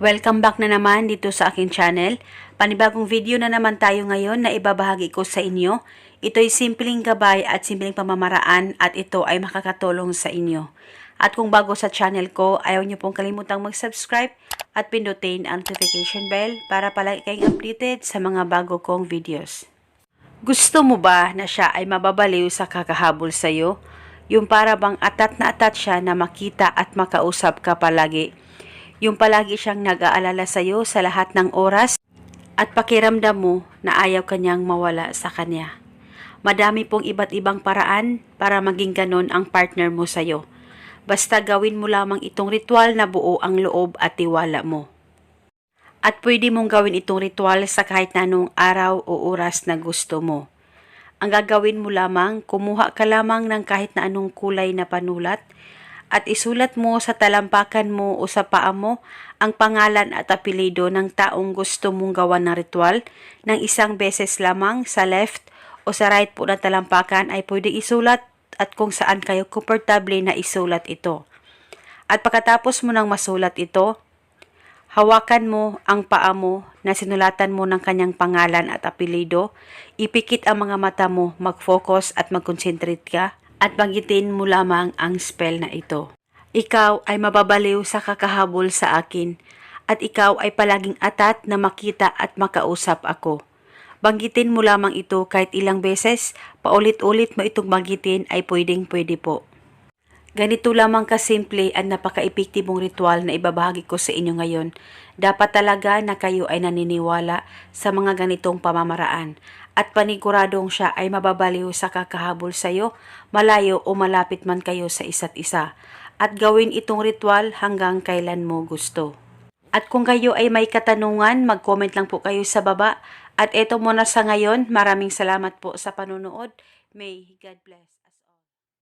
Welcome back na naman dito sa akin channel. Panibagong video na naman tayo ngayon na ibabahagi ko sa inyo. Ito'y simpleng gabay at simpleng pamamaraan at ito ay makakatulong sa inyo. At kung bago sa channel ko, ayaw niyo pong kalimutang mag-subscribe at pindutin ang notification bell para palagi kayong updated sa mga bago kong videos. Gusto mo ba na siya ay mababaliw sa kakahabol sa'yo? Yung para bang atat na atat siya na makita at makausap ka palagi. Yung palagi siyang nag-aalala sa'yo sa lahat ng oras at pakiramdam mo na ayaw kanyang mawala sa kanya. Madami pong iba't ibang paraan para maging ganon ang partner mo sa'yo. Basta gawin mo lamang itong ritual na buo ang loob at tiwala mo. At pwede mong gawin itong ritual sa kahit na anong araw o oras na gusto mo. Ang gagawin mo lamang, kumuha ka lamang ng kahit na anong kulay na panulat at isulat mo sa talampakan mo o sa paa mo ang pangalan at apelido ng taong gusto mong gawan ng ritual ng isang beses lamang sa left o sa right po na talampakan ay pwede isulat at kung saan kayo komportable na isulat ito. At pagkatapos mo nang masulat ito, Hawakan mo ang paa mo na sinulatan mo ng kanyang pangalan at apelido, ipikit ang mga mata mo, mag-focus at mag-concentrate ka, at banggitin mo lamang ang spell na ito. Ikaw ay mababaliw sa kakahabol sa akin, at ikaw ay palaging atat na makita at makausap ako. Banggitin mo lamang ito kahit ilang beses, paulit-ulit mo itong banggitin ay pwedeng pwede po. Ganito lamang kasimple at napaka-epektibong ritual na ibabahagi ko sa inyo ngayon. Dapat talaga na kayo ay naniniwala sa mga ganitong pamamaraan at paniguradong siya ay mababaliw sa kakahabol sa iyo, malayo o malapit man kayo sa isa't isa. At gawin itong ritual hanggang kailan mo gusto. At kung kayo ay may katanungan, mag-comment lang po kayo sa baba. At eto muna sa ngayon, maraming salamat po sa panonood. May God bless.